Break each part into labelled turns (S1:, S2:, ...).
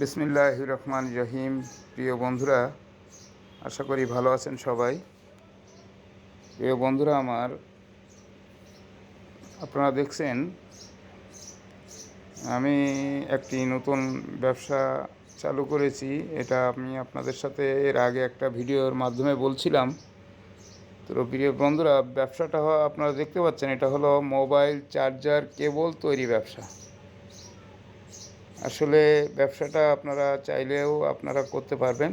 S1: বিসমিল্লাহ রহমান রহিম। প্রিয় বন্ধুরা, আশা করি ভালো আছেন সবাই। প্রিয় বন্ধুরা, আমার আপনারা দেখছেন, আমি একটি নতুন ব্যবসা চালু করেছি। এটা আমি আপনাদের সাথে এর আগে একটা ভিডিওর মাধ্যমে বলছিলাম। তো প্রিয় বন্ধুরা, ব্যবসাটা আপনারা দেখতে পাচ্ছেন, এটা হলো মোবাইল চার্জার কেবল তৈরি ব্যবসা। আসলে ব্যবসাটা আপনারা চাইলেও আপনারা করতে পারবেন।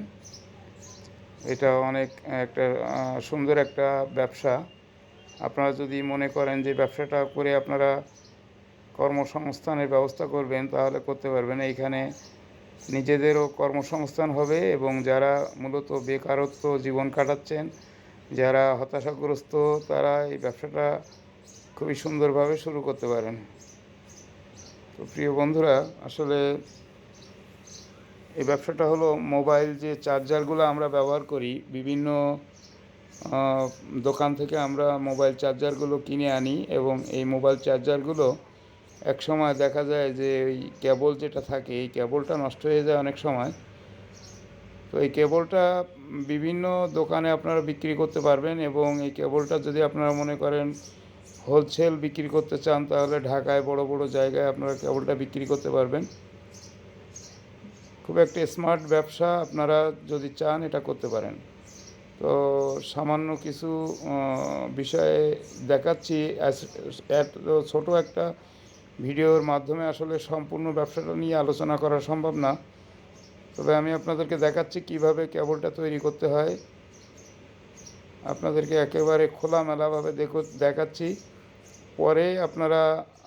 S1: এটা অনেক একটা সুন্দর একটা ব্যবসা। আপনারা যদি মনে করেন যে ব্যবসাটা করে আপনারা কর্মসংস্থানের ব্যবস্থা করবেন, তাহলে করতে পারবেন। এইখানে নিজেদেরও কর্মসংস্থান হবে এবং যারা মূলত বেকারত্ব জীবন কাটাচ্ছেন, যারা হতাশাগ্রস্ত, তারা এই ব্যবসাটা খুবই সুন্দরভাবে শুরু করতে পারেন। তো প্রিয় বন্ধুরা, আসলে এই ব্যবসাটা হলো মোবাইল যে চার্জারগুলো আমরা ব্যবহার করি, বিভিন্ন দোকান থেকে আমরা মোবাইল চার্জারগুলো কিনে আনি এবং এই মোবাইল চার্জারগুলো এক সময় দেখা যায় যে এই কেবল যেটা থাকে, এই কেবলটা নষ্ট হয়ে যায় অনেক সময়। তো এই কেবলটা বিভিন্ন দোকানে আপনারা বিক্রি করতে পারবেন এবং এই কেবলটা যদি আপনারা মনে করেন হোলসেল বিক্রি করতে চান, তাহলে ঢাকায় বড় বড় জায়গায় আপনারা কেবলটা বিক্রি করতে পারবেন। খুব একটা স্মার্ট ব্যবসা আপনারা যদি চান, এটা করতে পারেন। তো সামান্য কিছু বিষয়ে দেখাচ্ছি ছোট একটা ভিডিওর মাধ্যমে আসলে সম্পূর্ণ ব্যবসাটা নিয়ে আলোচনা করা সম্ভব না। তবে আমি আপনাদেরকে দেখাচ্ছি কীভাবে কেবলটা তৈরি করতে হয়। আপনাদেরকে একেবারে খোলামেলাভাবে দেখো, দেখাচ্ছি। পরে আপনারা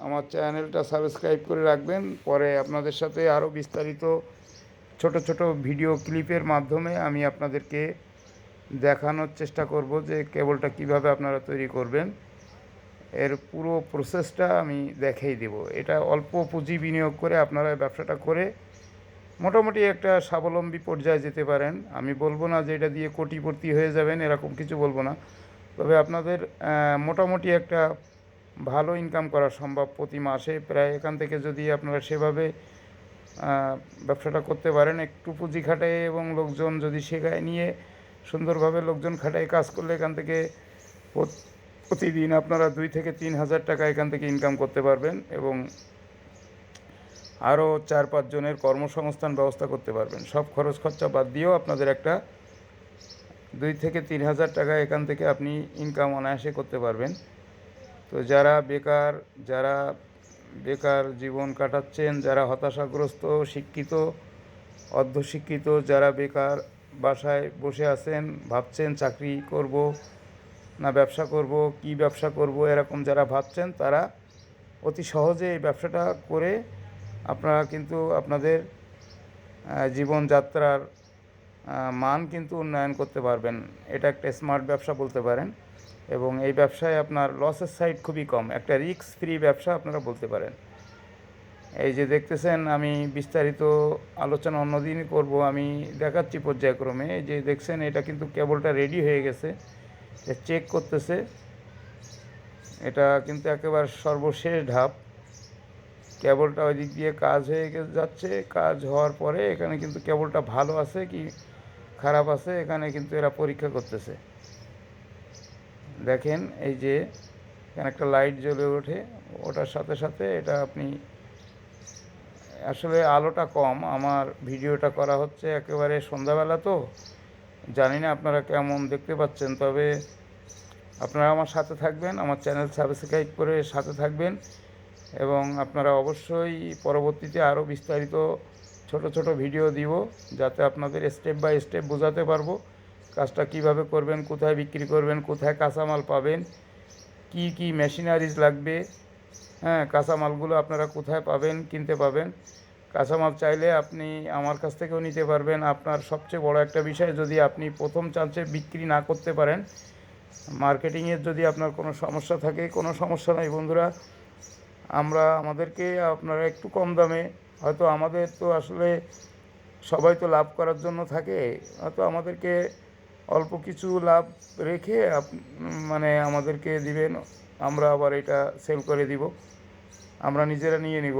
S1: আমার চ্যানেলটা সাবস্ক্রাইব করে রাখবেন। পরে আপনাদের সাথে আরও বিস্তারিত ছোট ছোট ভিডিও ক্লিপের মাধ্যমে আমি আপনাদেরকে দেখানোর চেষ্টা করব যে কেবলটা কীভাবে আপনারা তৈরি করবেন। এর পুরো প্রসেসটা আমি দেখাই দেব। এটা অল্প পুঁজি বিনিয়োগ করে আপনারা ব্যবসাটা করে মোটামুটি একটা স্বাবলম্বী পর্যায়ে যেতে পারেন। আমি বলব না যে এটা দিয়ে কোটিপতি হয়ে যাবেন, এরকম কিছু বলব না। তবে আপনাদের মোটামুটি একটা ভালো ইনকাম করা সম্ভব প্রতি মাসে। প্রায় এখান থেকে যদি আপনারা সেভাবে ব্যবসাটা করতে পারেন, একটু পুঁজি খাটায় এবং লোকজন যদি শেখায় নিয়ে সুন্দরভাবে লোকজন খাটায় কাজ করলে এখান থেকে প্রতিদিন আপনারা দুই থেকে তিন হাজার টাকা এখান থেকে ইনকাম করতে পারবেন এবং আরও চার পাঁচজনের কর্মসংস্থান ব্যবস্থা করতে পারবেন। সব খরচ খরচা বাদ দিয়েও আপনাদের একটা দুই থেকে তিন হাজার টাকা এখান থেকে আপনি ইনকাম অনায়াসে করতে পারবেন। তো যারা বেকার যারা বেকার জীবন কাটাচ্ছেন, যারা হতাশাগ্রস্ত, শিক্ষিত, অর্ধশিক্ষিত, যারা বেকার বাসায় বসে আছেন, ভাবছেন চাকরি করব না ব্যবসা করব, কি ব্যবসা করব, এরকম যারা ভাবছেন, তারা অতি সহজে এই ব্যবসাটা করে আপনারা কিন্তু আপনাদের জীবনযাত্রার মান কিন্তু উন্নয়ন করতে পারবেন। এটা একটা স্মার্ট ব্যবসা বলতে পারেন। এবং এই ব্যবসায় আপনার লসের সাইড খুবই কম। একটা রিস্ক ফ্রি ব্যবসা আপনারা বলতে পারেন। এই যে দেখতেছেন, আমি বিস্তারিত আলোচনা অন্যদিনই করব। আমি দেখাচ্ছি পর্যায়ক্রমে। এই যে দেখছেন, এটা কিন্তু কেবলটা রেডি হয়ে গেছে। চেক করতেছে। এটা কিন্তু একেবারে সর্বশেষ ধাপ। কেবলটা ওই দিক দিয়ে কাজ হয়ে যাচ্ছে। কাজ হওয়ার পরে এখানে কিন্তু কেবলটা ভালো আছে কি খারাপ আছে এখানে কিন্তু এরা পরীক্ষা করতেছে। দেখেন এই যে এখানে একটা লাইট জ্বলে ওঠে। ওটার সাথে সাথে এটা আপনি আসলে আলোটা কম। আমার ভিডিওটা করা হচ্ছে একেবারে সন্ধ্যাবেলা তো। জানি না আপনারা কেমন দেখতে পাচ্ছেন, তবে আপনারা আমার সাথে থাকবেন, আমার চ্যানেল সাবস্ক্রাইব করে সাথে থাকবেন। এবং আপনারা অবশ্যই পরবর্তীতে আরও বিস্তারিত ছোট ছোট ভিডিও দিব, যাতে আপনাদের স্টেপ বাই স্টেপ বোঝাতে পারব কাজটা কীভাবে করবেন, কোথায় বিক্রি করবেন, কোথায় কাঁচামাল পাবেন, কি কি মেশিনারিজ লাগবে হ্যাঁ কাঁচামালগুলো আপনারা কোথায় পাবেন, কিনতে পাবেন। কাঁচামাল চাইলে আপনি আমার কাছ থেকেও নিতে পারবেন। আপনার সবচেয়ে বড় একটা বিষয়, যদি আপনি প্রথম চান্সে বিক্রি না করতে পারেন মার্কেটিংয়ের যদি আপনার কোনো সমস্যা থাকে, কোনো সমস্যা নাই বন্ধুরা আমরা, আমাদেরকে আপনারা একটু কম দামে, হয়তো আমাদের তো আসলে সবাই তো লাভ করার জন্য থাকে, হয়তো আমাদেরকে অল্প কিছু লাভ রেখে মানে আমাদেরকে দিবেন, আমরা আবার এটা সেল করে দিব। আমরা নিজেরা নিয়ে নিব,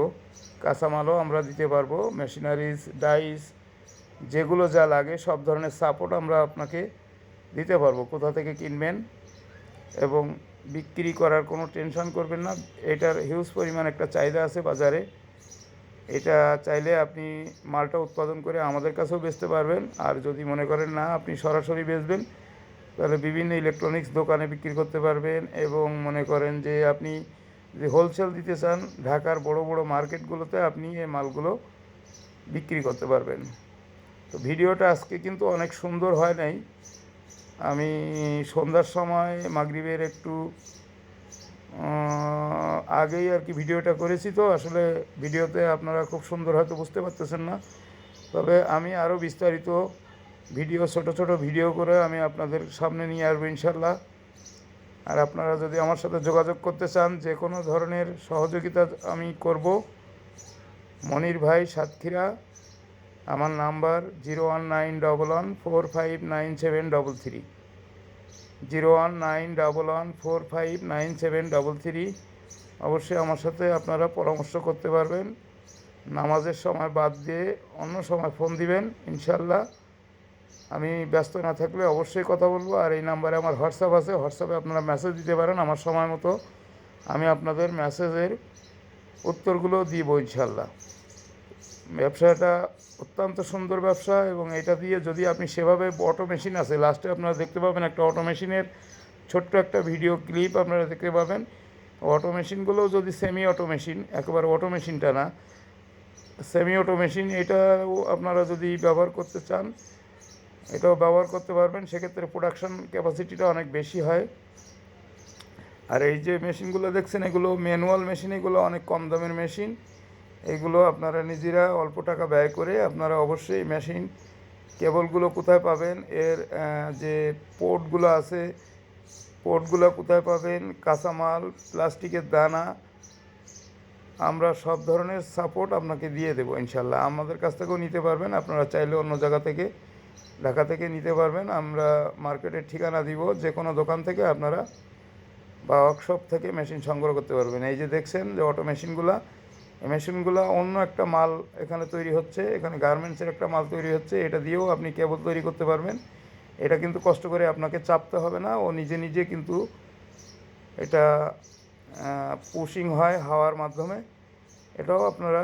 S1: কাঁচামালও আমরা দিতে পারব, মেশিনারিজ, ডাইস, যেগুলো যা লাগে, সব ধরনের সাপোর্ট আমরা আপনাকে দিতে পারব, কোথা থেকে কিনবেন এবং বিক্রি করার কোনো টেনশন করবেন না। এটার হিউজ পরিমাণ একটা চাহিদা আছে বাজারে। এটা চাইলে আপনি মালটা উৎপাদন করে আমাদের কাছেও বেচতে পারবেন। আর যদি মনে করেন না, আপনি সরাসরি বেচবেন, তাহলে বিভিন্ন ইলেকট্রনিক্স দোকানে বিক্রি করতে পারবেন। এবং মনে করেন যে আপনি যে হোলসেল দিতে চান, ঢাকার বড় বড় মার্কেটগুলোতে আপনি এই মালগুলো বিক্রি করতে পারবেন। তো ভিডিওটা আজকে কিন্তু অনেক সুন্দর হয় নাই। আমি সন্ধ্যার সময় মাগরিবের একটু আগেই আর কি ভিডিওটা করেছি তো, আসলে ভিডিওতে আপনারা খুব সুন্দর হয়তো বুঝতে পারতেছেন না। তবে আমি আরও বিস্তারিত ভিডিও, ছোট ছোট ভিডিও করে আমি আপনাদের সামনে নিয়ে আসব ইনশাল্লাহ আর আপনারা যদি আমার সাথে যোগাযোগ করতে চান, যে কোনো ধরনের সহযোগিতা আমি করব। মনির ভাই সাতক্ষীরা আমার number zero one nine double one four five nine seven double three. Zero one nine double one four five nine seven double three. অবশ্যই আমার সাথে আপনারা পরামর্শ করতে পারবেন। নামাজের সময় বাদ দিয়ে অন্য সময় ফোন দিবেন, ইনশাল্লাহ। আমি ব্যস্ত না থাকলে অবশ্যই কথা বলব। আর এই নাম্বারে আমার হোয়াটসঅ্যাপ আছে, হোয়াটসঅ্যাপে আপনারা মেসেজ দিতে পারেন আমার সময় মতো। আমি আপনাদের মেসেজের উত্তরগুলো দিব, ইনশাল্লাহ। ব্যবসাটা অত্যন্ত সুন্দর ব্যবসা এবং এটা দিয়ে যদি আপনি সেভাবে অটো মেশিন আছে লাস্টে আপনারা দেখতে পাবেন একটা অটো মেশিনের ছোট্ট একটা ভিডিও ক্লিপ আপনারা দেখতে পাবেন। অটো মেশিনগুলোও যদি সেমি অটো মেশিন একেবারে অটো মেশিনটা না সেমি অটো মেশিন এটাও আপনারা যদি ব্যবহার করতে চান, এটাও ব্যবহার করতে পারবেন। সেক্ষেত্রে প্রোডাকশন ক্যাপাসিটিটা অনেক বেশি হয়। আর এই যে মেশিনগুলো দেখছেন, এগুলো ম্যানুয়াল মেশিন এগুলো অনেক কম দামের মেশিন এগুলো আপনারা নিজেরা অল্প টাকা ব্যয় করে আপনারা অবশ্যই মেশিন কেবলগুলো কোথায় পাবেন? এর যে পোর্টগুলো আছে, পোর্টগুলো কোথায় পাবেন? কাঁচামাল, প্লাস্টিকের দানা, আমরা সব ধরনের সাপোর্ট আপনাকে দিয়ে দেবো ইনশাল্লাহ। আমাদের কাছ থেকেও নিতে পারবেন, আপনারা চাইলে অন্য জায়গা থেকে, ঢাকা থেকে নিতে পারবেন। আমরা মার্কেটের ঠিকানা দিব যে কোনো দোকান থেকে আপনারা বা ওয়ার্কশপ থেকে মেশিন সংগ্রহ করতে পারবেন। এই যে দেখছেন যে অটো মেশিনগুলা এই মেশিনগুলো অন্য একটা মাল এখানে তৈরি হচ্ছে, এখানে গার্মেন্টসের একটা মাল তৈরি হচ্ছে, এটা দিয়েও আপনি কেবল তৈরি করতে পারবেন। এটা কিন্তু কষ্ট করে আপনাকে চাপতে হবে না, ও নিজে নিজে কিন্তু এটা পুশিং হয় হাওয়ার মাধ্যমে। এটাও আপনারা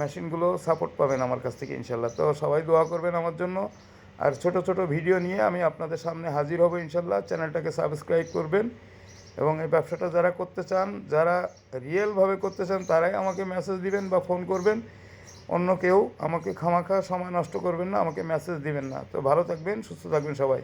S1: মেশিনগুলো সাপোর্ট পাবেন আমার কাছ থেকে ইনশাল্লাহ তো সবাই দোয়া করবেন আমার জন্য। আর ছোট ছোট ভিডিও নিয়ে আমি আপনাদের সামনে হাজির হব ইনশাল্লাহ চ্যানেলটাকে সাবস্ক্রাইব করবেন। এবং এই ব্যবসাটা যারা করতে চান, যারা রিয়েলভাবে করতে চান, তারাই আমাকে মেসেজ দিবেন বা ফোন করবেন। অন্য কেউ আমাকে খামাখা সময় নষ্ট করবেন না, আমাকে মেসেজ দিবেন না। তো ভালো থাকবেন, সুস্থ থাকবেন সবাই।